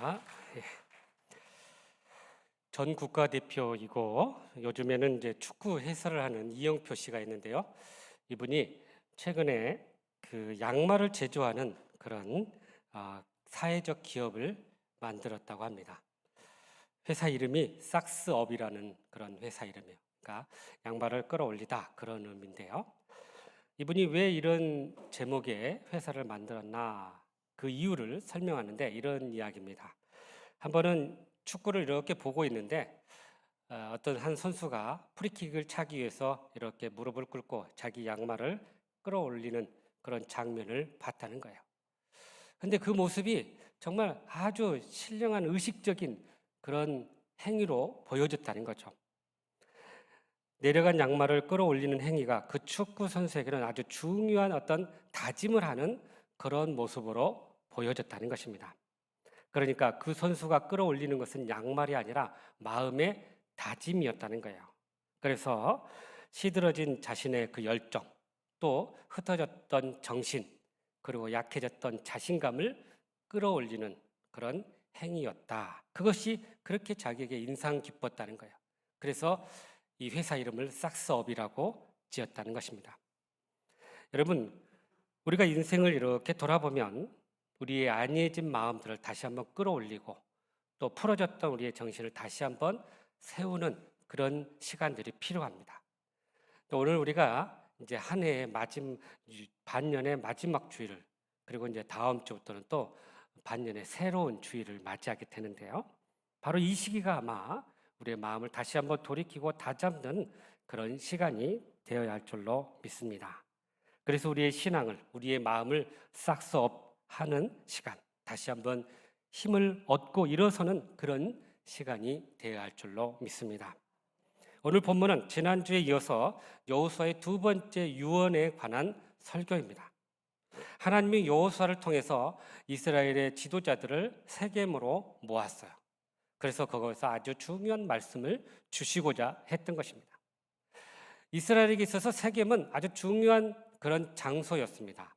자, 예. 전 국가대표이고 요즘에는 이제 축구 해설을 하는 이영표 씨가 있는데요. 이분이 최근에 그 양말을 제조하는 그런 아, 사회적 기업을 만들었다고 합니다. 회사 이름이 삭스업이라는 그런 회사 이름이에요. 그러니까 양말을 끌어올리다 그런 의미인데요. 이분이 왜 이런 제목의 회사를 만들었나 그 이유를 설명하는데 이런 이야기입니다. 한 번은 축구를 이렇게 보고 있는데 어, 어떤 한 선수가 프리킥을 차기 위해서 이렇게 무릎을 꿇고 자기 양말을 끌어올리는 그런 장면을 봤다는 거예요. 근데 그 모습이 정말 아주 신령한 의식적인 그런 행위로 보여졌다는 거죠. 내려간 양말을 끌어올리는 행위가 그 축구 선수에게는 아주 중요한 어떤 다짐을 하는 그런 모습으로 보여졌다는 것입니다. 그러니까 그 선수가 끌어올리는 것은 양말이 아니라 마음의 다짐이었다는 거예요. 그래서 시들어진 자신의 그 열정, 또 흩어졌던 정신, 그리고 약해졌던 자신감을 끌어올리는 그런 행위였다. 그것이 그렇게 자기에게 인상 깊었다는 거예요. 그래서 이 회사 이름을 삭스업이라고 지었다는 것입니다. 여러분, 우리가 인생을 이렇게 돌아보면 우리의 안이해진 마음들을 다시 한번 끌어올리고 또 풀어졌던 우리의 정신을 다시 한번 세우는 그런 시간들이 필요합니다. 또 오늘 우리가 이제 한 해의 마지막 반년의 마지막 주일을 그리고 이제 다음 주부터는 또 반년의 새로운 주일을 맞이하게 되는데요. 바로 이 시기가 아마 우리의 마음을 다시 한번 돌이키고 다잡는 그런 시간이 되어야 할 줄로 믿습니다. 그래서 우리의 신앙을, 우리의 마음을 싹스업 하는 시간, 다시 한번 힘을 얻고 일어서는 그런 시간이 되어야 할 줄로 믿습니다. 오늘 본문은 지난주에 이어서 여호수아의 두 번째 유언에 관한 설교입니다. 하나님이 여호수아를 통해서 이스라엘의 지도자들을 세겜으로 모았어요. 그래서 거기서 아주 중요한 말씀을 주시고자 했던 것입니다. 이스라엘에게 있어서 세겜은 아주 중요한 그런 장소였습니다.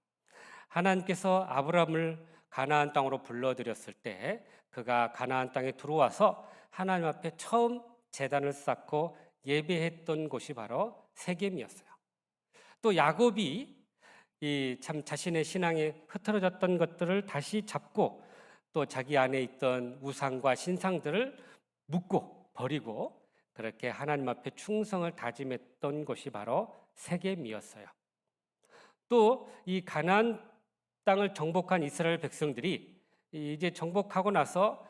하나님께서 아브라함을 가나안 땅으로 불러들였을 때 그가 가나안 땅에 들어와서 하나님 앞에 처음 제단을 쌓고 예배했던 곳이 바로 세겜이었어요. 또 야곱이 이 참 자신의 신앙에 흐트러졌던 것들을 다시 잡고 또 자기 안에 있던 우상과 신상들을 묻고 버리고 그렇게 하나님 앞에 충성을 다짐했던 곳이 바로 세겜이었어요. 또 이 가나안 땅을 정복한 이스라엘 백성들이 이제 정복하고 나서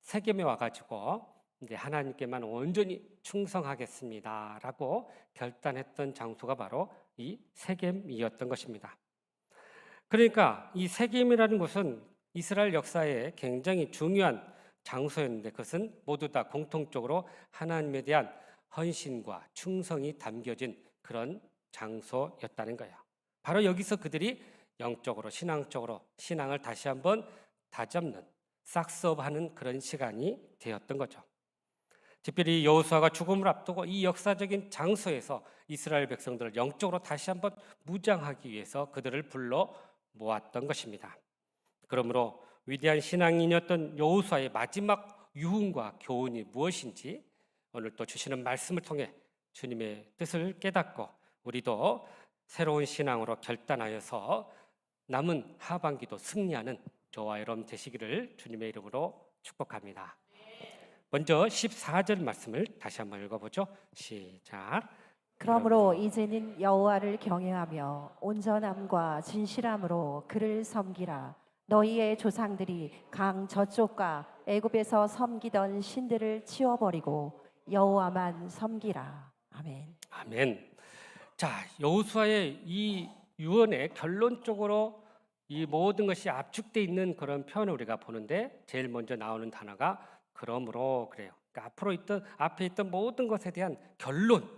세겜에 와가지고 이제 하나님께만 온전히 충성하겠습니다라고 결단했던 장소가 바로 이 세겜이었던 것입니다. 그러니까 이 세겜이라는 곳은 이스라엘 역사에 굉장히 중요한 장소였는데 그것은 모두 다 공통적으로 하나님에 대한 헌신과 충성이 담겨진 그런 장소였다는 거예요. 바로 여기서 그들이 영적으로 신앙적으로 신앙을 다시 한번 다잡는 싹스업하는 그런 시간이 되었던 거죠. 특별히 여호수아가 죽음을 앞두고 이 역사적인 장소에서 이스라엘 백성들을 영적으로 다시 한번 무장하기 위해서 그들을 불러 모았던 것입니다. 그러므로 위대한 신앙인이었던 여호수아의 마지막 유흥과 교훈이 무엇인지 오늘 또 주시는 말씀을 통해 주님의 뜻을 깨닫고 우리도 새로운 신앙으로 결단하여서 남은 하반기도 승리하는 저와 여러분 되시기를 주님의 이름으로 축복합니다. 먼저 14절 말씀을 다시 한번 읽어보죠. 시작. 그러므로 이제는 여호와를 경외하며 온전함과 진실함으로 그를 섬기라. 너희의 조상들이 강 저쪽과 애굽에서 섬기던 신들을 치워버리고 여호와만 섬기라. 아멘. 아멘. 자, 여호수아의 이 유언의 결론적으로 이 모든 것이 압축돼 있는 그런 표현을 우리가 보는데 제일 먼저 나오는 단어가 그러므로 그래요. 그러니까 앞으로 있던 앞에 있던 모든 것에 대한 결론,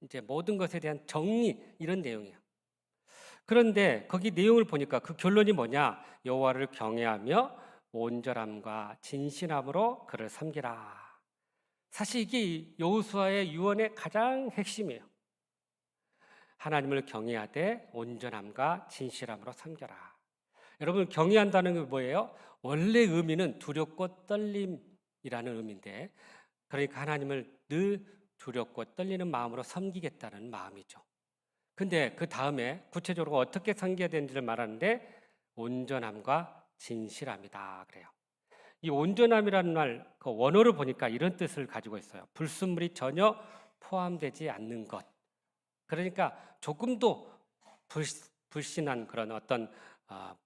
이제 모든 것에 대한 정리 이런 내용이에요. 그런데 거기 내용을 보니까 그 결론이 뭐냐? 여호와를 경외하며 온전함과 진실함으로 그를 섬기라. 사실 이게 여호수아의 유언의 가장 핵심이에요. 하나님을 경외하되 온전함과 진실함으로 섬겨라. 여러분 경외한다는 게 뭐예요? 원래 의미는 두렵고 떨림이라는 의미인데 그러니까 하나님을 늘 두렵고 떨리는 마음으로 섬기겠다는 마음이죠. 근데 그 다음에 구체적으로 어떻게 섬겨야 되는지를 말하는데 온전함과 진실함이다 그래요. 이 온전함이라는 말, 그 원어를 보니까 이런 뜻을 가지고 있어요. 불순물이 전혀 포함되지 않는 것. 그러니까 조금도 불, 불신한 그런 어떤 아,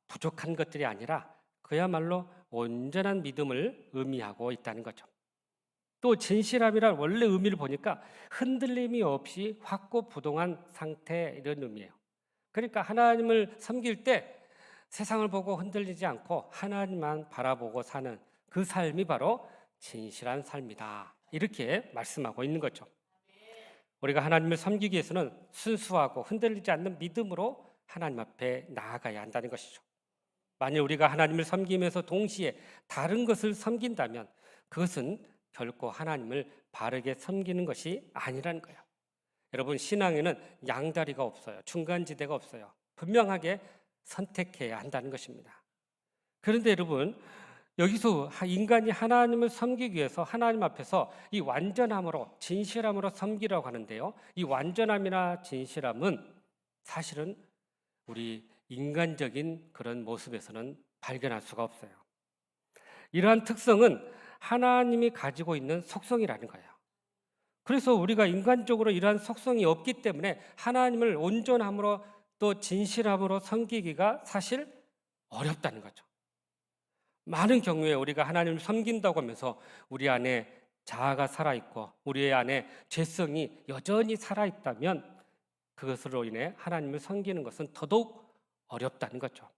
부족한 것들이 아니라 그야말로 온전한 믿음을 의미하고 있다는 거죠. 또 진실함이란 원래 의미를 보니까 흔들림이 없이 확고부동한 상태 이런 의미예요. 그러니까 하나님을 섬길 때 세상을 보고 흔들리지 않고 하나님만 바라보고 사는 그 삶이 바로 진실한 삶이다. 이렇게 말씀하고 있는 거죠. 우리가 하나님을 섬기기 위해서는 순수하고 흔들리지 않는 믿음으로 하나님 앞에 나아가야 한다는 것이죠. 만일 우리가 하나님을 섬기면서 동시에 다른 것을 섬긴다면 그것은 결코 하나님을 바르게 섬기는 것이 아니라는 거예요. 여러분 신앙에는 양다리가 없어요. 중간지대가 없어요. 분명하게 선택해야 한다는 것입니다. 그런데 여러분 여기서 인간이 하나님을 섬기기 위해서 하나님 앞에서 이 완전함으로 진실함으로 섬기라고 하는데요. 이 완전함이나 진실함은 사실은 우리 인간적인 그런 모습에서는 발견할 수가 없어요. 이러한 특성은 하나님이 가지고 있는 속성이라는 거예요. 그래서 우리가 인간적으로 이러한 속성이 없기 때문에 하나님을 온전함으로 또 진실함으로 섬기기가 사실 어렵다는 거죠. 많은 경우에 우리가 하나님을 섬긴다고 하면서 우리 안에 자아가 살아있고 우리 안에 죄성이 여전히 살아있다면 그것으로 인해 하나님을 섬기는 것은 더더욱 어렵다는 거죠.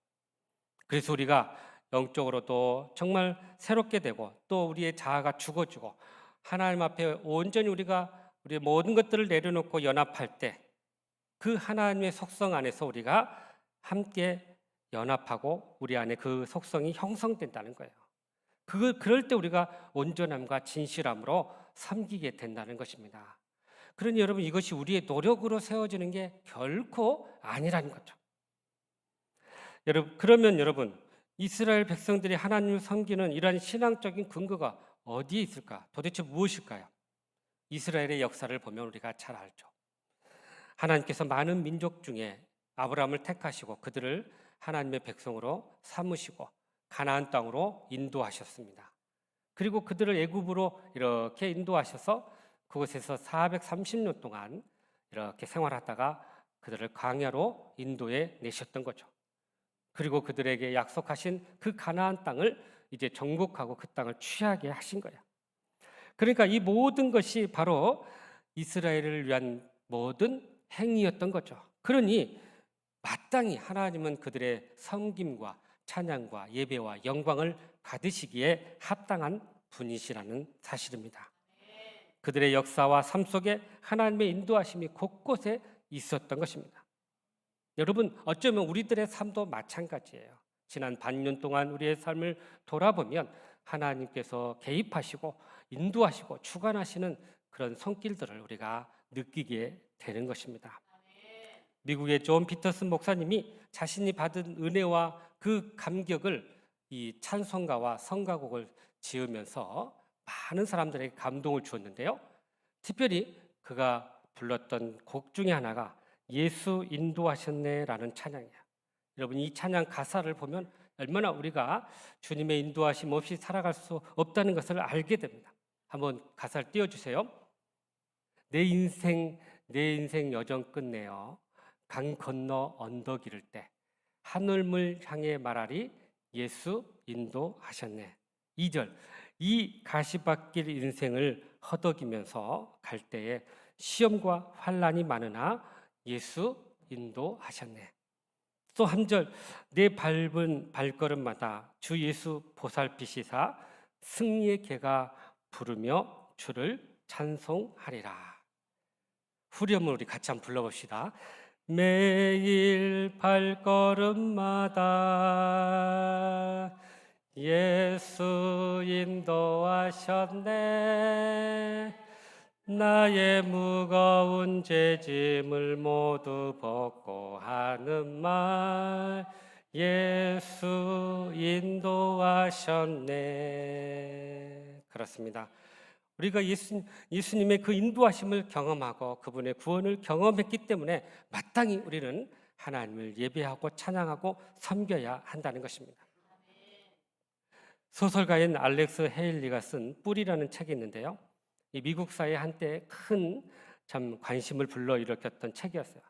그래서 우리가 영적으로도 정말 새롭게 되고 또 우리의 자아가 죽어지고 하나님 앞에 온전히 우리가 우리의 모든 것들을 내려놓고 연합할 때 그 하나님의 속성 안에서 우리가 함께 연합하고 우리 안에 그 속성이 형성된다는 거예요. 그 그럴 때 우리가 온전함과 진실함으로 섬기게 된다는 것입니다. 그러니 여러분 이것이 우리의 노력으로 세워지는 게 결코 아니라는 거죠. 여러분 그러면 여러분 이스라엘 백성들이 하나님을 섬기는 이러한 신앙적인 근거가 어디에 있을까? 도대체 무엇일까요? 이스라엘의 역사를 보면 우리가 잘 알죠. 하나님께서 많은 민족 중에 아브라함을 택하시고 그들을 하나님의 백성으로 삼으시고 가나안 땅으로 인도하셨습니다. 그리고 그들을 애굽으로 이렇게 인도하셔서 그곳에서 430년 동안 이렇게 생활하다가 그들을 광야로 인도해 내셨던 거죠. 그리고 그들에게 약속하신 그 가나안 땅을 이제 정복하고 그 땅을 취하게 하신 거예요. 그러니까 이 모든 것이 바로 이스라엘을 위한 모든 행위였던 거죠. 그러니 마땅히 하나님은 그들의 섬김과 찬양과 예배와 영광을 받으시기에 합당한 분이시라는 사실입니다. 그들의 역사와 삶 속에 하나님의 인도하심이 곳곳에 있었던 것입니다. 여러분 어쩌면 우리들의 삶도 마찬가지예요. 지난 반년 동안 우리의 삶을 돌아보면 하나님께서 개입하시고 인도하시고 주관하시는 그런 손길들을 우리가 느끼게 되는 것입니다. 미국의 존 피터슨 목사님이 자신이 받은 은혜와 그 감격을 이 찬송가와 성가곡을 지으면서 많은 사람들에게 감동을 주었는데요. 특별히 그가 불렀던 곡 중에 하나가 예수 인도하셨네라는 찬양이에요. 여러분 이 찬양 가사를 보면 얼마나 우리가 주님의 인도하심 없이 살아갈 수 없다는 것을 알게 됩니다. 한번 가사를 띄워 주세요. 내 인생 내 인생 여정 끝내어 강 건너 언덕 이를 때 하늘물 향해 말하리 예수 인도하셨네. 2절 이 가시밭길 인생을 허덕이면서 갈 때에 시험과 환란이 많으나 예수 인도하셨네. 또 한 절 내 밟은 발걸음마다 주 예수 보살피시사 승리의 개가 부르며 주를 찬송하리라. 후렴을 우리 같이 한번 불러봅시다. 매일 발걸음마다 예수 인도하셨네. 나의 무거운 죄짐을 모두 벗고 하는 말 예수 인도하셨네. 그렇습니다. 우리가 예수, 예수님의 그 인도하심을 경험하고 그분의 구원을 경험했기 때문에 마땅히 우리는 하나님을 예배하고 찬양하고 섬겨야 한다는 것입니다. 소설가인 알렉스 헤일리가 쓴 뿌리라는 책이 있는데요. 이 미국 사회 한때 큰 참 관심을 불러일으켰던 책이었어요.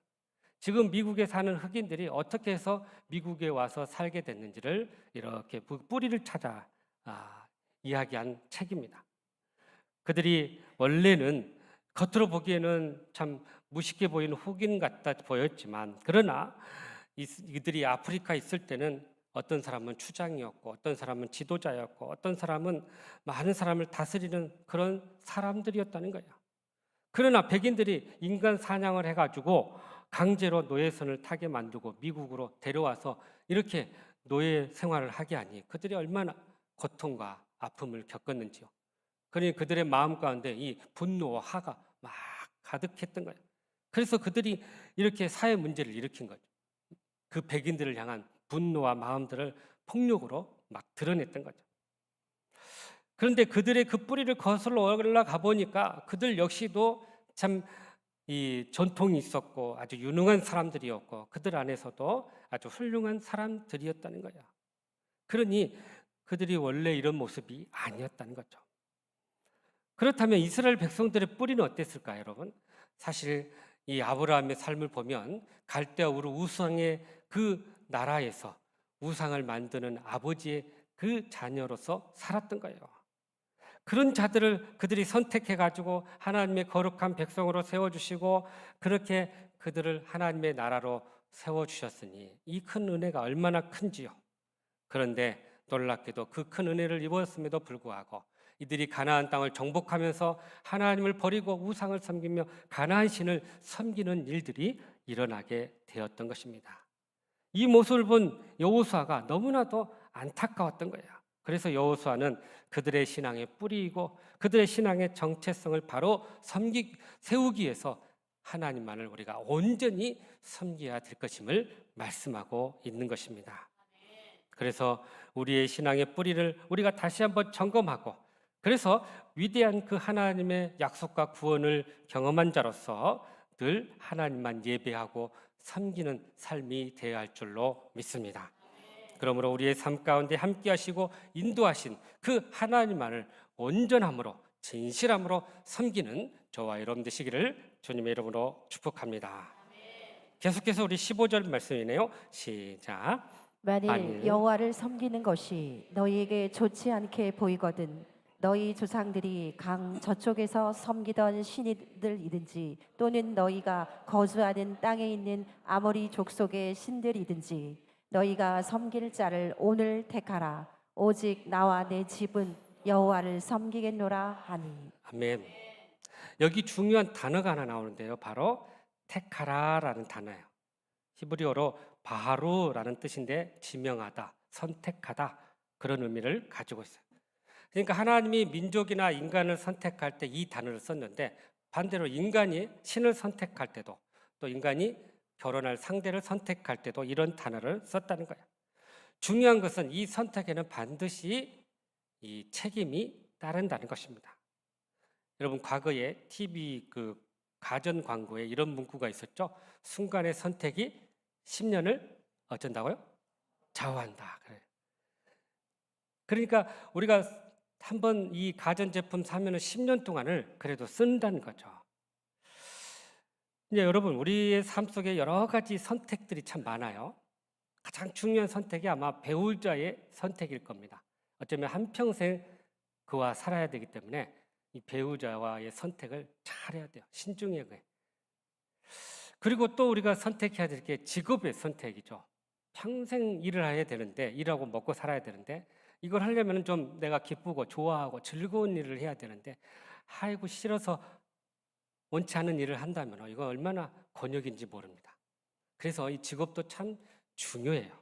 지금 미국에 사는 흑인들이 어떻게 해서 미국에 와서 살게 됐는지를 이렇게 그 뿌리를 찾아 아, 이야기한 책입니다. 그들이 원래는 겉으로 보기에는 참 무식해 보이는 흑인 같다 보였지만 그러나 이- 이들이 아프리카에 있을 때는 어떤 사람은 추장이었고 어떤 사람은 지도자였고 어떤 사람은 많은 사람을 다스리는 그런 사람들이었다는 거예요. 그러나 백인들이 인간 사냥을 해가지고 강제로 노예선을 타게 만들고 미국으로 데려와서 이렇게 노예 생활을 하게 하니 그들이 얼마나 고통과 아픔을 겪었는지요. 그러니 그들의 마음 가운데 이 분노와 화가 막 가득했던 거예요. 그래서 그들이 이렇게 사회 문제를 일으킨 거죠. 그 백인들을 향한 분노와 마음들을 폭력으로 막 드러냈던 거죠. 그런데 그들의 그 뿌리를 거슬러 올라가 보니까 그들 역시도 참 이 전통이 있었고 아주 유능한 사람들이었고 그들 안에서도 아주 훌륭한 사람들이었다는 거예요. 그러니 그들이 원래 이런 모습이 아니었다는 거죠. 그렇다면 이스라엘 백성들의 뿌리는 어땠을까요, 여러분? 사실 이 아브라함의 삶을 보면 갈대아 우르 우상의 그 나라에서 우상을 만드는 아버지의 그 자녀로서 살았던 거예요. 그런 자들을 그들이 선택해 가지고 하나님의 거룩한 백성으로 세워 주시고 그렇게 그들을 하나님의 나라로 세워 주셨으니 이 큰 은혜가 얼마나 큰지요. 그런데 놀랍게도 그 큰 은혜를 입었음에도 불구하고 이들이 가나안 땅을 정복하면서 하나님을 버리고 우상을 섬기며 가나안 신을 섬기는 일들이 일어나게 되었던 것입니다. 이 모습을 본 여호수아가 너무나도 안타까웠던 거예요. 그래서 여호수아는 그들의 신앙의 뿌리이고 그들의 신앙의 정체성을 바로 섬기 세우기 위해서 하나님만을 우리가 온전히 섬겨야 될 것임을 말씀하고 있는 것입니다. 그래서 우리의 신앙의 뿌리를 우리가 다시 한번 점검하고 그래서 위대한 그 하나님의 약속과 구원을 경험한 자로서 늘 하나님만 예배하고 섬기는 삶이 되어야 할 줄로 믿습니다. 그러므로 우리의 삶 가운데 함께 하시고 인도하신 그 하나님만을 온전함으로 진실함으로 섬기는 저와 여러분 되시기를 주님의 이름으로 축복합니다. 계속해서 우리 15절 말씀이네요. 시작. 만일 여호와를 섬기는 것이 너희에게 좋지 않게 보이거든 너희 조상들이 강 저쪽에서 섬기던 신들이든지 또는 너희가 거주하는 땅에 있는 아모리 족속의 신들이든지 너희가 섬길 자를 오늘 택하라 오직 나와 내 집은 여호와를 섬기겠노라 하니 아멘. 여기 중요한 단어가 하나 나오는데요. 바로 택하라라는 단어예요. 히브리어로 바하루라는 뜻인데 지명하다, 선택하다 그런 의미를 가지고 있어요. 그러니까 하나님이 민족이나 인간을 선택할 때 이 단어를 썼는데 반대로 인간이 신을 선택할 때도 또 인간이 결혼할 상대를 선택할 때도 이런 단어를 썼다는 거예요. 중요한 것은 이 선택에는 반드시 이 책임이 따른다는 것입니다. 여러분 과거에 TV 그 가전 광고에 이런 문구가 있었죠. 순간의 선택이 10년을 어쩐다고요? 좌우한다. 그래요. 그러니까 우리가 한번 이 가전 제품 사면은 10년 동안을 그래도 쓴다는 거죠. 이제 여러분 우리의 삶 속에 여러 가지 선택들이 참 많아요. 가장 중요한 선택이 아마 배우자의 선택일 겁니다. 어쩌면 한 평생 그와 살아야 되기 때문에 이 배우자와의 선택을 잘해야 돼요. 돼. 그리고 또 우리가 선택해야 될 게 직업의 선택이죠. 평생 일을 해야 되는데 일하고 먹고 살아야 되는데 이걸 하려면 좀 내가 기쁘고 좋아하고 즐거운 일을 해야 되는데 아이고 싫어서 원치 않은 일을 한다면 이거 얼마나 곤욕인지 모릅니다. 그래서 이 직업도 참 중요해요.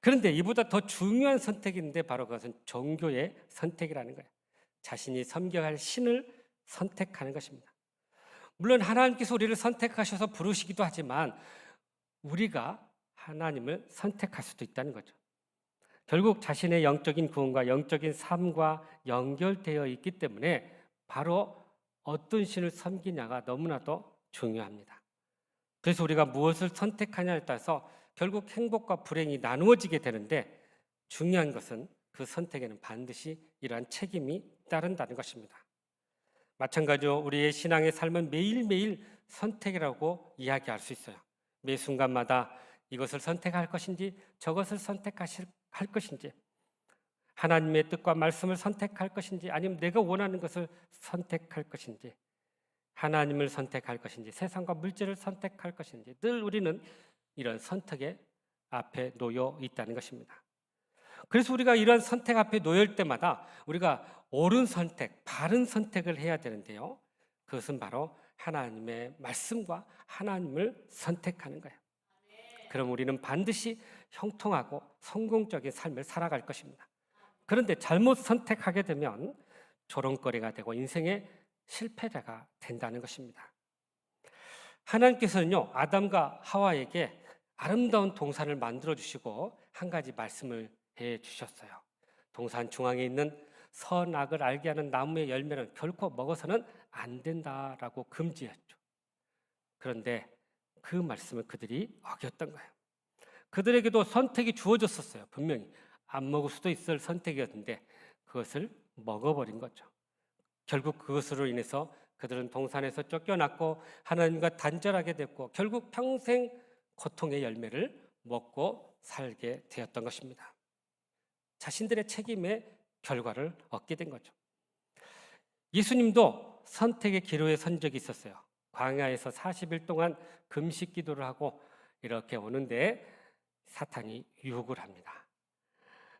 그런데 이보다 더 중요한 선택인데 바로 그것은 종교의 선택이라는 거예요. 자신이 섬겨할 신을 선택하는 것입니다. 물론 하나님께서 우리를 선택하셔서 부르시기도 하지만 우리가 하나님을 선택할 수도 있다는 거죠. 결국 자신의 영적인 구원과 영적인 삶과 연결되어 있기 때문에 바로 어떤 신을 섬기냐가 너무나도 중요합니다. 그래서 우리가 무엇을 선택하냐에 따라서 결국 행복과 불행이 나누어지게 되는데 중요한 것은 그 선택에는 반드시 이러한 책임이 따른다는 것입니다. 마찬가지로 우리의 신앙의 삶은 매일매일 선택이라고 이야기할 수 있어요. 매 순간마다 이것을 선택할 것인지 저것을 선택하실 할 것인지 하나님의 뜻과 말씀을 선택할 것인지 아니면 내가 원하는 것을 선택할 것인지 하나님을 선택할 것인지 세상과 물질을 선택할 것인지 늘 우리는 이런 선택의 앞에 놓여 있다는 것입니다. 그래서 우리가 이런 선택 앞에 놓일 때마다 우리가 옳은 선택, 바른 선택을 해야 되는데요. 그것은 바로 하나님의 말씀과 하나님을 선택하는 거예요. 그럼 우리는 반드시 형통하고 성공적인 삶을 살아갈 것입니다. 그런데 잘못 선택하게 되면 조롱거리가 되고 인생의 실패자가 된다는 것입니다. 하나님께서는요, 아담과 하와에게 아름다운 동산을 만들어 주시고 한 가지 말씀을 해 주셨어요. 동산 중앙에 있는 선악을 알게 하는 나무의 열매는 결코 먹어서는 안 된다라고 금지했죠. 그런데 그 말씀을 그들이 어겼던 거예요. 그들에게도 선택이 주어졌었어요. 분명히 안 먹을 수도 있을 선택이었는데 그것을 먹어버린 거죠. 결국 그것으로 인해서 그들은 동산에서 쫓겨났고 하나님과 단절하게 됐고 결국 평생 고통의 열매를 먹고 살게 되었던 것입니다. 자신들의 책임의 결과를 얻게 된 거죠. 예수님도 선택의 기로에 선 적이 있었어요. 광야에서 40일 동안 금식 기도를 하고 이렇게 오는데 사탄이 유혹을 합니다.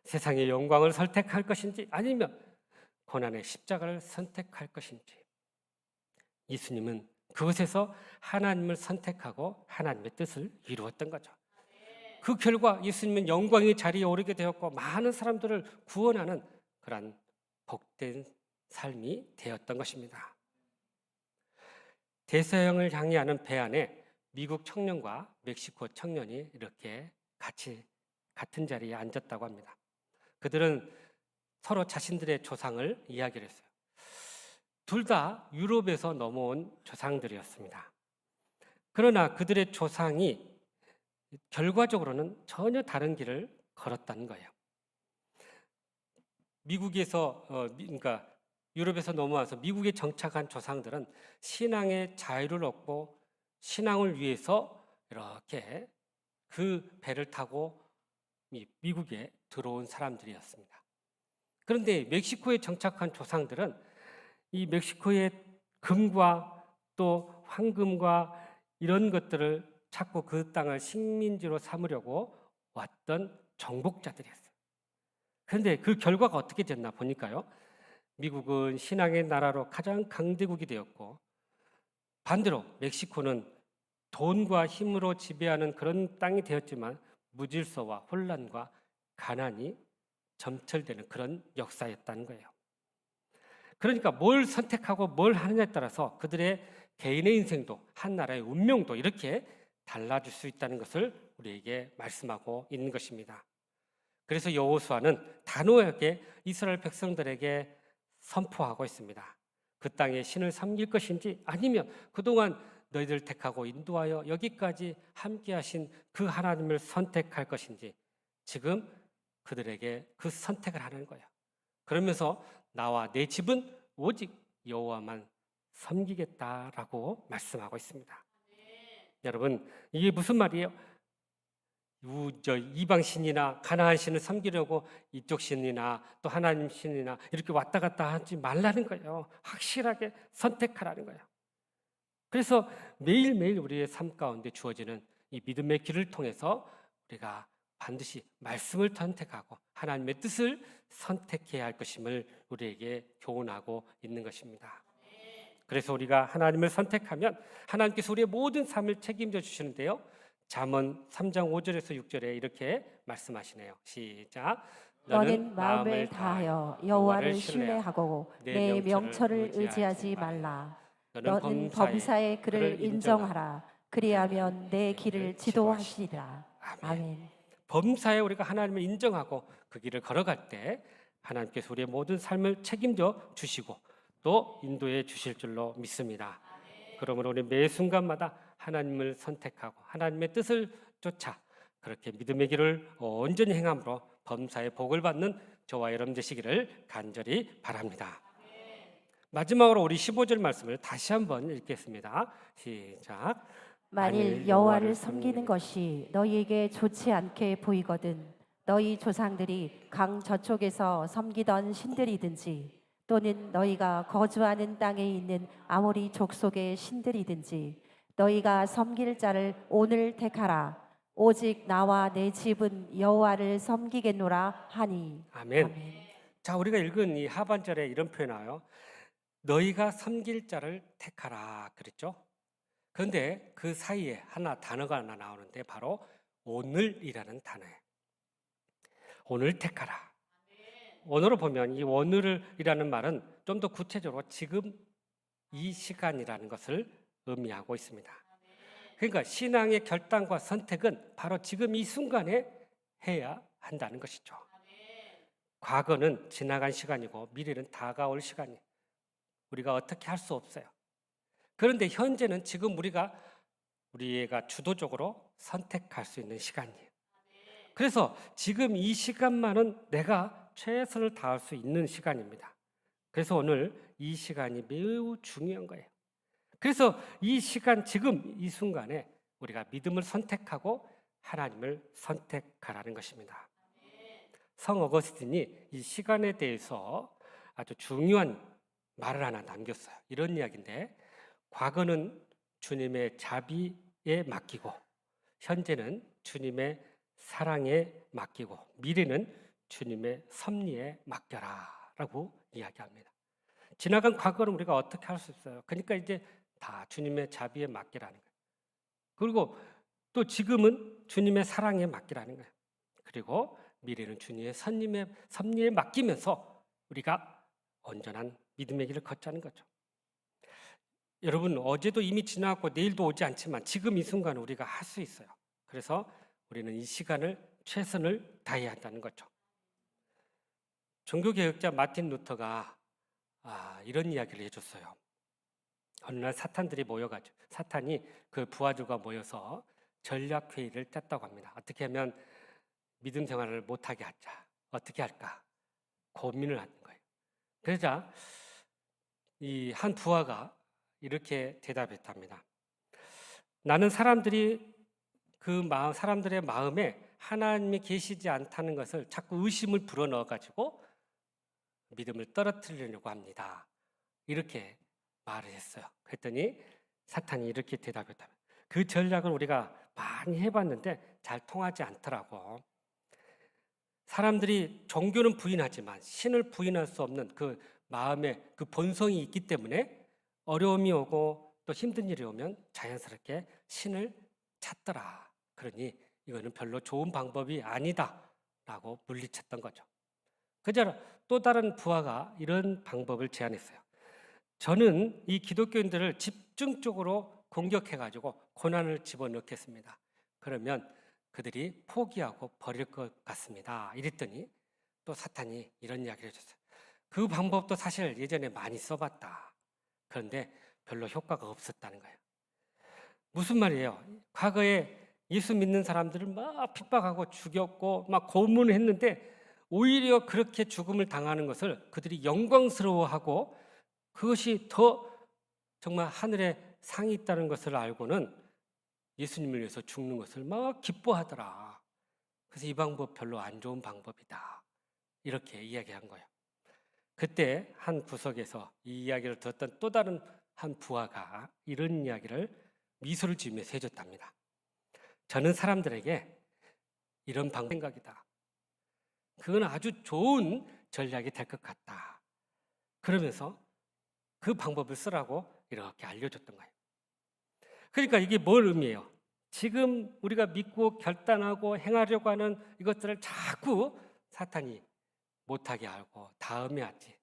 세상의 영광을 선택할 것인지 아니면 고난의 십자가를 선택할 것인지 예수님은 그것에서 하나님을 선택하고 하나님의 뜻을 이루었던 거죠. 그 결과 예수님은 영광의 자리에 오르게 되었고 많은 사람들을 구원하는 그러한 복된 삶이 되었던 것입니다. 대서양을 향해 하는 배 안에 미국 청년과 멕시코 청년이 이렇게 같이 같은 자리에 앉았다고 합니다. 그들은 서로 자신들의 조상을 이야기를 했어요. 둘 다 유럽에서 넘어온 조상들이었습니다. 그러나 그들의 조상이 결과적으로는 전혀 다른 길을 걸었다는 거예요. 미국에서 어, 미- 그러니까 유럽에서 넘어와서 미국에 정착한 조상들은 신앙의 자유를 얻고 신앙을 위해서 이렇게 그 배를 타고 이 미국에 들어온 사람들이었습니다. 그런데 멕시코에 정착한 조상들은 이 멕시코의 금과 또 황금과 이런 것들을 찾고 그 땅을 식민지로 삼으려고 왔던 정복자들이었어요. 그런데 그 결과가 어떻게 됐나 보니까요. 미국은 신앙의 나라로 가장 강대국이 되었고 반대로 멕시코는 돈과 힘으로 지배하는 그런 땅이 되었지만 무질서와 혼란과 가난이 점철되는 그런 역사였다는 거예요. 그러니까 뭘 선택하고 뭘 하느냐에 따라서 그들의 개인의 인생도 한 나라의 운명도 이렇게 달라질 수 있다는 것을 우리에게 말씀하고 있는 것입니다. 그래서 여호수아는 단호하게 이스라엘 백성들에게 선포하고 있습니다. 그 땅에 신을 섬길 것인지 아니면 그동안 너희들 택하고 인도하여 여기까지 함께 하신 그 하나님을 선택할 것인지 지금 그들에게 그 선택을 하는 거예요. 그러면서 나와 내 집은 오직 여호와만 섬기겠다라고 말씀하고 있습니다. 여러분 이게 무슨 말이에요? 우, 저 이방 신이나 가나안 신을 섬기려고 이쪽 신이나 또 하나님 신이나 이렇게 왔다 갔다 하지 말라는 거예요. 확실하게 선택하라는 거예요. 그래서 매일매일 우리의 삶 가운데 주어지는 이 믿음의 길을 통해서 우리가 반드시 말씀을 선택하고 하나님의 뜻을 선택해야 할 것임을 우리에게 교훈하고 있는 것입니다. 그래서 우리가 하나님을 선택하면 하나님께서 우리의 모든 삶을 책임져 주시는데요. 잠언 3장 5절에서 6절에 이렇게 말씀하시네요. 시작. 너는 마음을 다하여 여호와를 신뢰하고 내 명철을 의지하지 말라. 너는 범사의 그를 인정하라. 그리하면 내 길을 지도하시리라. 아멘. 범사에 우리가 하나님을 인정하고 그 길을 걸어갈 때 하나님께서 우리의 모든 삶을 책임져 주시고 또 인도해 주실 줄로 믿습니다. 그러므로 우리 매 순간마다 하나님을 선택하고 하나님의 뜻을 쫓아 그렇게 믿음의 길을 온전히 행함으로 범사의 복을 받는 저와 여러분 되시기를 간절히 바랍니다. 마지막으로 우리 15절 말씀을 다시 한번 읽겠습니다. 시작. 만일 여호와를 섬기는 것이 너희에게 좋지 않게 보이거든 너희 조상들이 강 저쪽에서 섬기던 신들이든지 또는 너희가 거주하는 땅에 있는 아모리 족속의 신들이든지 너희가 섬길 자를 오늘 택하라 오직 나와 내 집은 여호와를 섬기겠노라 하니 아멘. 아멘. 자, 우리가 읽은 이 하반절에 이런 표현 나와요. 너희가 섬길 자를 택하라 그랬죠? 그런데 그 사이에 하나 단어가 하나 나오는데 바로 오늘이라는 단어예요. 오늘 택하라. 오늘을 보면 이 오늘이라는 말은 좀 더 구체적으로 지금 이 시간이라는 것을 의미하고 있습니다. 그러니까 신앙의 결단과 선택은 바로 지금 이 순간에 해야 한다는 것이죠. 과거는 지나간 시간이고 미래는 다가올 시간이 우리가 어떻게 할 수 없어요. 그런데 현재는 지금 우리가 우리가 주도적으로 선택할 수 있는 시간이에요. 그래서 지금 이 시간만은 내가 최선을 다할 수 있는 시간입니다. 그래서 오늘 이 시간이 매우 중요한 거예요. 그래서 이 시간 지금 이 순간에 우리가 믿음을 선택하고 하나님을 선택하라는 것입니다. 성 어거스틴이 이 시간에 대해서 아주 중요한 말을 하나 남겼어요. 이런 이야기인데 과거는 주님의 자비에 맡기고 현재는 주님의 사랑에 맡기고 미래는 주님의 섭리에 맡겨라라고 이야기합니다. 지나간 과거는 우리가 어떻게 할 수 있어요? 그러니까 이제 다 주님의 자비에 맡기라는 거예요. 그리고 또 지금은 주님의 사랑에 맡기라는 거예요. 그리고 미래는 주님의 선님의 섭리에 맡기면서 우리가 온전한 믿음의 길을 걷자는 거죠. 여러분 어제도 이미 지나갔고 내일도 오지 않지만 지금 이 순간 우리가 할 수 있어요. 그래서 우리는 이 시간을 최선을 다해야 한다는 거죠. 종교개혁자 마틴 루터가 아, 이런 이야기를 해줬어요. 어느 날 사탄들이 모여가지고 사탄이 그 부하들과 모여서 전략 회의를 짰다고 합니다. 어떻게 하면 믿음 생활을 못하게 하자. 어떻게 할까? 고민을 하는 거예요. 그러자 이 한 부하가 이렇게 대답했답니다. 나는 사람들이 그 마음, 사람들의 마음에 하나님이 계시지 않다는 것을 자꾸 의심을 불어넣어 가지고 믿음을 떨어뜨리려고 합니다. 이렇게 말을 했어요. 그랬더니 사탄이 이렇게 대답했다. 그 전략을 우리가 많이 해봤는데 잘 통하지 않더라고. 사람들이 종교는 부인하지만 신을 부인할 수 없는 그 마음의 그 본성이 있기 때문에 어려움이 오고 또 힘든 일이 오면 자연스럽게 신을 찾더라. 그러니 이거는 별로 좋은 방법이 아니다라고 물리쳤던 거죠. 그저 또 다른 부하가 이런 방법을 제안했어요. 저는 이 기독교인들을 집중적으로 공격해가지고 고난을 집어넣겠습니다. 그러면 그들이 포기하고 버릴 것 같습니다. 이랬더니 또 사탄이 이런 이야기를 해줬어요. 그 방법도 사실 예전에 많이 써봤다. 그런데 별로 효과가 없었다는 거예요. 무슨 말이에요? 과거에 예수 믿는 사람들을 막 핍박하고 죽였고 막 고문했는데 오히려 그렇게 죽음을 당하는 것을 그들이 영광스러워하고 그것이 더 정말 하늘에 상이 있다는 것을 알고는 예수님을 위해서 죽는 것을 막 기뻐하더라. 그래서 이 방법 별로 안 좋은 방법이다. 이렇게 이야기한 거예요. 그때 한 구석에서 이 이야기를 들었던 또 다른 한 부하가 이런 이야기를 미소를 지으면서 해줬답니다. 저는 사람들에게 이런 방법 생각이다. 그건 아주 좋은 전략이 될 것 같다. 그러면서 그 방법을 쓰라고 이렇게 알려줬던 거예요. 그러니까 이게 뭘 의미해요? 지금 우리가 믿고 결단하고 행하려고 하는 이것들을 자꾸 사탄이 못하게 하고 다음에 하지,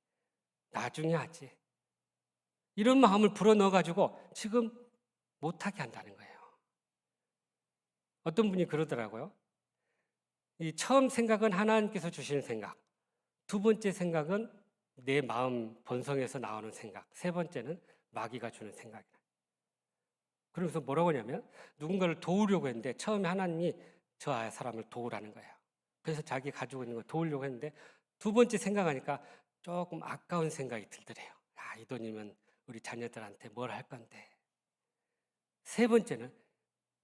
나중에 하지. 이런 마음을 불어넣어 가지고 지금 못하게 한다는 거예요. 어떤 분이 그러더라고요. 이 처음 생각은 하나님께서 주시는 생각. 두 번째 생각은 내 마음 본성에서 나오는 생각. 세 번째는 마귀가 주는 생각이다. 그러면서 뭐라고 하냐면 누군가를 도우려고 했는데 처음에 하나님이 저 사람을 도우라는 거예요. 그래서 자기 가지고 있는 걸 도우려고 했는데 두 번째 생각하니까 조금 아까운 생각이 들더래요. 야, 이 돈이면 우리 자녀들한테 뭘 할 건데. 세 번째는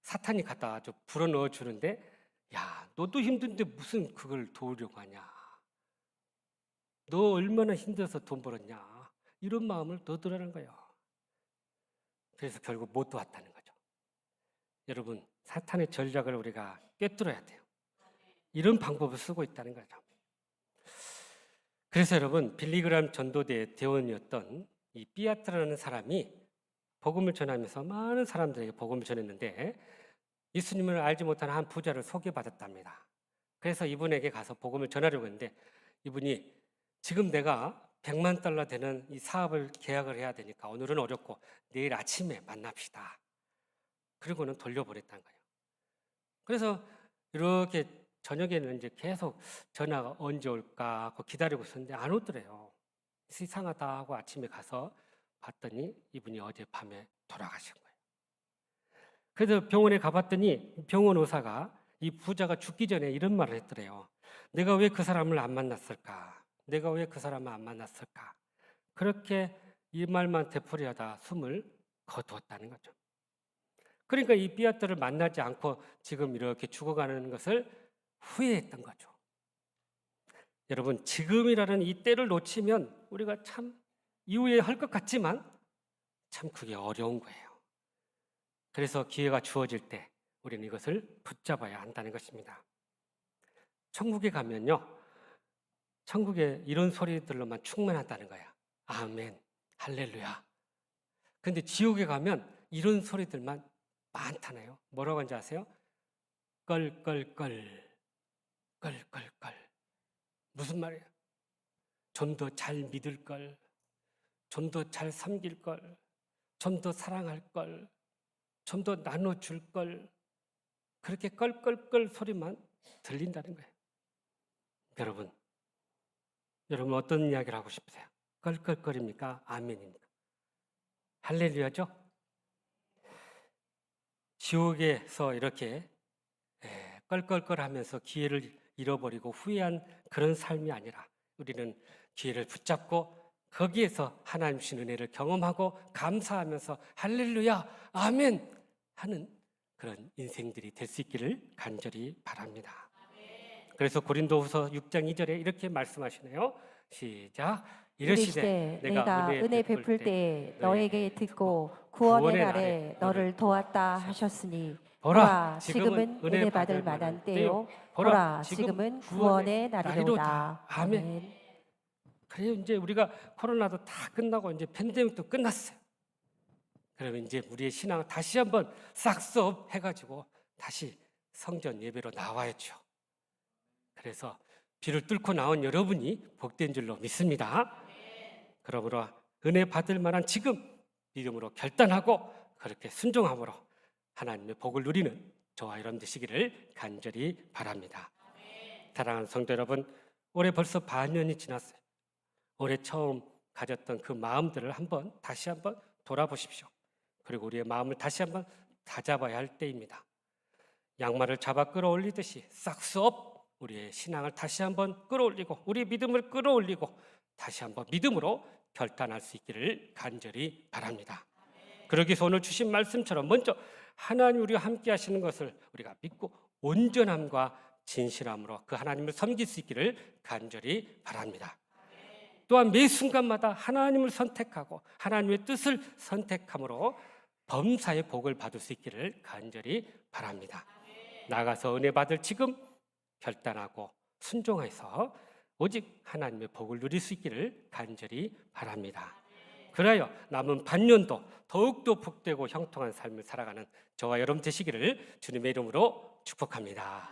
사탄이 갖다 좀 불어넣어 주는데 야, 너도 힘든데 무슨 그걸 도우려고 하냐. 너 얼마나 힘들어서 돈 벌었냐. 이런 마음을 넣더라는 거예요. 그래서 결국 못 도왔다는 거죠. 여러분, 사탄의 전략을 우리가 꿰뚫어야 돼요. 이런 방법을 쓰고 있다는 거죠. 그래서 여러분, 빌리그람 전도대 대원이었던 이 삐아트라는 사람이 복음을 전하면서 많은 사람들에게 복음을 전했는데 예수님을 알지 못하는 한 부자를 소개받았답니다. 그래서 이분에게 가서 복음을 전하려고 했는데 이분이 지금 내가 100만 달러 되는 이 사업을 계약을 해야 되니까 오늘은 어렵고 내일 아침에 만납시다. 그리고는 돌려보냈다는 거예요. 그래서 이렇게 저녁에는 이제 계속 전화가 언제 올까 하고 기다리고 있었는데 안 오더래요. 이상하다 하고 아침에 가서 봤더니 이분이 어젯밤에 돌아가신 거예요. 그래서 병원에 가봤더니 병원 의사가 이 부자가 죽기 전에 이런 말을 했더래요. 내가 왜 그 사람을 안 만났을까? 내가 왜 그 사람을 안 만났을까? 그렇게 이 말만 되풀이하다 숨을 거두었다는 거죠. 그러니까 이 삐아트를 만나지 않고 지금 이렇게 죽어가는 것을 후회했던 거죠. 여러분, 지금이라는 이 때를 놓치면 우리가 참 이후에 할 것 같지만 참 그게 어려운 거예요. 그래서 기회가 주어질 때 우리는 이것을 붙잡아야 한다는 것입니다. 천국에 가면요. 천국에 이런 소리들로만 충만하다는 거야. 아멘, 할렐루야. 근데 지옥에 가면 이런 소리들만 많다네요. 뭐라고 하는지 아세요? 껄껄껄. 무슨 말이에요? 좀더 잘 믿을 걸, 좀 더 잘 섬길 걸, 좀 더 사랑할 걸, 좀 더 나눠줄 걸. 그렇게 껄껄껄 소리만 들린다는 거예요. 여러분, 여러분 어떤 이야기를 하고 싶으세요? 껄껄거립니까? 아멘입니까? 할렐루야죠? 지옥에서 이렇게 에, 껄껄껄 하면서 기회를 잃어버리고 후회한 그런 삶이 아니라 우리는 기회를 붙잡고 거기에서 하나님 주신 은혜를 경험하고 감사하면서 할렐루야 아멘 하는 그런 인생들이 될 수 있기를 간절히 바랍니다. 그래서 고린도후서 6장 2절에 이렇게 말씀하시네요. 시작. 이르시되 내가 은혜 베풀 때 너에게 듣고 구원의 날에 너를 도왔다 하셨으니 보라 지금은 은혜 받을 만한 때요 보라 지금은 구원의 날이로다 아멘 그래요. 이제 우리가 코로나도 다 끝나고 이제 팬데믹도 끝났어요. 그러면 이제 우리의 신앙을 다시 한번 싹수업 해가지고 다시 성전 예배로 나와야죠. 그래서 비를 뚫고 나온 여러분이 복된 줄로 믿습니다. 그러므로 은혜 받을 만한 지금 믿음으로 결단하고 그렇게 순종함으로 하나님의 복을 누리는 저와 여러분 되시기를 간절히 바랍니다. 사랑하는 성도 여러분, 올해 벌써 반년이 지났어요. 올해 처음 가졌던 그 마음들을 한번 다시 한번 돌아보십시오. 그리고 우리의 마음을 다시 한번 다잡아야 할 때입니다. 양말을 잡아 끌어올리듯이 싹수업 우리의 신앙을 다시 한번 끌어올리고 우리 믿음을 끌어올리고 다시 한번 믿음으로 결단할 수 있기를 간절히 바랍니다. 그러기 오늘 주신 말씀처럼 먼저 하나님 우리와 함께 하시는 것을 우리가 믿고 온전함과 진실함으로 그 하나님을 섬길 수 있기를 간절히 바랍니다. 또한 매 순간마다 하나님을 선택하고 하나님의 뜻을 선택함으로 범사의 복을 받을 수 있기를 간절히 바랍니다. 나가서 은혜 받을 지금 결단하고 순종해서 오직 하나님의 복을 누릴 수 있기를 간절히 바랍니다. 그래요 남은 반년도 더욱더 복되고 형통한 삶을 살아가는 저와 여러분 되시기를 주님의 이름으로 축복합니다.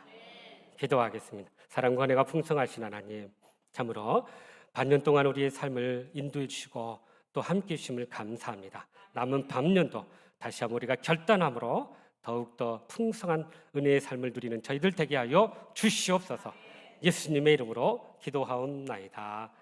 기도하겠습니다. 사랑과 은혜가 풍성하신 하나님, 참으로 반년 동안 우리의 삶을 인도해 주시고 또 함께 해 주심을 감사합니다. 남은 반년도 다시 한번 우리가 결단함으로 더욱더 풍성한 은혜의 삶을 누리는 저희들 되게 하여 주시옵소서. 예수님의 이름으로 기도하옵나이다.